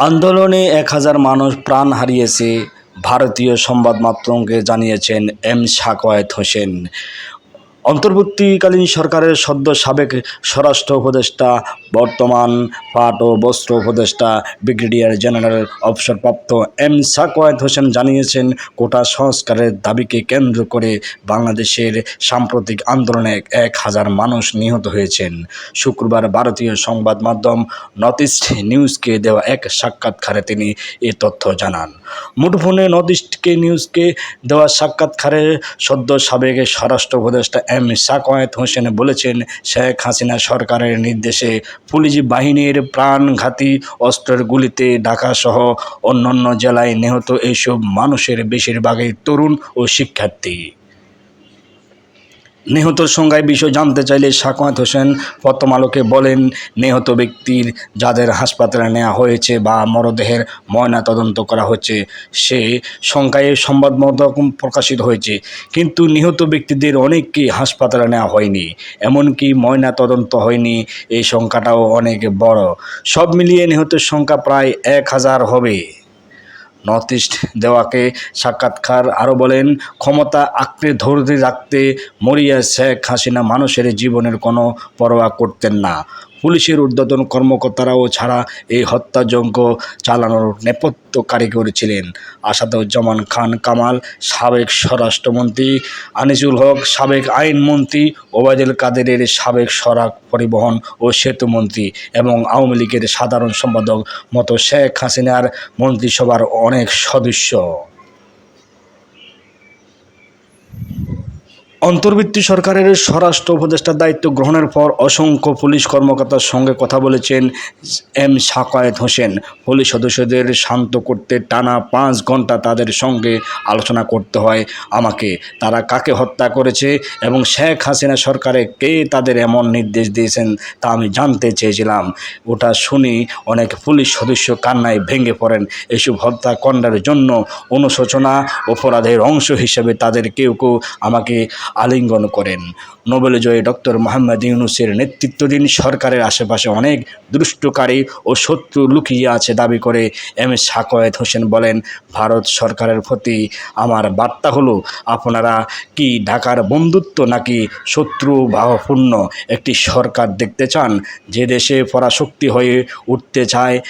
আন্দোলনে এক হাজার মানুষ প্রাণ হারিয়েছে ভারতীয় সংবাদ মাধ্যমকে জানিয়েছেন এম শাকয়েত হোসেন। অন্তর্বর্তীকালীন সরকারের সদ্য সাবেক স্বরাষ্ট্র উপদেষ্টা, বর্তমান পাট ও বস্ত্র উপদেষ্টা, ব্রিগেডিয়ার জেনারেল অবসরপ্রাপ্ত এম সাকয়েত হোসেন জানিয়েছেন, কোটা সংস্কারের দাবিকে কেন্দ্র করে বাংলাদেশের সাম্প্রতিক আন্দোলনে এক হাজার মানুষ নিহত হয়েছেন। শুক্রবার ভারতীয় সংবাদ মাধ্যম নর্থ ইস্ট নিউজকে দেওয়া এক সাক্ষাৎকারে তিনি এ তথ্য জানান। মুঠোফোনে নর্থ ইস্টকে নিউজকে দেওয়া সাক্ষাৎকারে সদ্য সাবেক স্বরাষ্ট্র উপদেষ্টা এম সাকয়েত হোসেন বলেছেন, শেখ হাসিনা সরকারের নির্দেশে পুলিশ বাহিনীর প্রাণঘাতী অস্ত্রের গুলিতে ঢাকাসহ অন্যান্য জেলায় নিহত এইসব মানুষের বেশিরভাগই তরুণ ও শিক্ষার্থী। নিহতর সংজ্ঞায় বিষয় জানতে চাইলে সাকওয়াত হোসেন প্রথম আলোকে বলেন, নিহত ব্যক্তির যাদের হাসপাতালে নেওয়া হয়েছে বা মরদেহের ময়না তদন্ত করা হচ্ছে, সে সংখ্যায় সংবাদ মাধ্যম প্রকাশিত হয়েছে। কিন্তু নিহত ব্যক্তিদের অনেককে হাসপাতালে নেওয়া হয়নি, এমনকি ময়না তদন্ত হয়নি, এই সংখ্যাটাও অনেক বড়। সব মিলিয়ে নিহতের সংখ্যা প্রায় এক হাজার হবে। নর্থ ইস্ট দেওয়াকে সাক্ষাৎকার আরও বলেন, ক্ষমতা আঁকড়ে ধরতে রাখতে মরিয়া শেখ হাসিনা মানুষের জীবনের কোনো পরোয়া করতেন না। পুলিশের ঊর্ধ্বতন কর্মকর্তারাও ছাড়া এই হত্যাযজ্ঞ চালানোর নেপথ্য কারিগর ছিলেন। আসাদুজ্জামান খান কামাল, সাবেক স্বরাষ্ট্রমন্ত্রী, আনিসুল হক, সাবেক আইনমন্ত্রী, ওবায়দুল কাদেরের সাবেক সড়ক পরিবহন ও সেতু মন্ত্রী এবং আওয়ামী লীগের সাধারণ সম্পাদক মতো শেখ হাসিনার মন্ত্রিসভার অনেক সদস্য। অন্তর্বর্তী সরকারের স্বরাষ্ট্র উপদেষ্টার দায়িত্ব গ্রহণের পর অসংখ্য পুলিশ কর্মকর্তার সঙ্গে কথা বলেছেন এম সাকায়েত হোসেন। পুলিশ সদস্যদের শান্ত করতে টানা পাঁচ ঘণ্টা তাদের সঙ্গে আলোচনা করতে হয়। আমাকে তারা কাকে হত্যা করেছে এবং শেখ হাসিনা সরকারে কে তাদের এমন নির্দেশ দিয়েছেন তা আমি জানতে চেয়েছিলাম। ওটা শুনি অনেক পুলিশ সদস্য কান্নায় ভেঙে পড়েন। এসব হত্যাকাণ্ডের জন্য অনুশোচনা অপরাধের অংশ হিসেবে তাদের কেউ কেউ আমাকে আলিঙ্গন করেন। নোবেল জয়ী ডক্টর মোহাম্মদ ইউনুসের নেতৃত্বাধীন সরকারের আশেপাশে অনেক দুষ্টকারী ও শত্রু লুকিয়ে আছে দাবি করে এম এস সাকয়েত হোসেন বলেন, ভারত সরকারের প্রতি আমার বার্তা হলো, আপনারা কি ঢাকার বন্ধুত্ব নাকি শত্রু ভাবপূর্ণ একটি সরকার দেখতে চান? যে দেশে পরাশক্তি হয়ে উঠতে চায়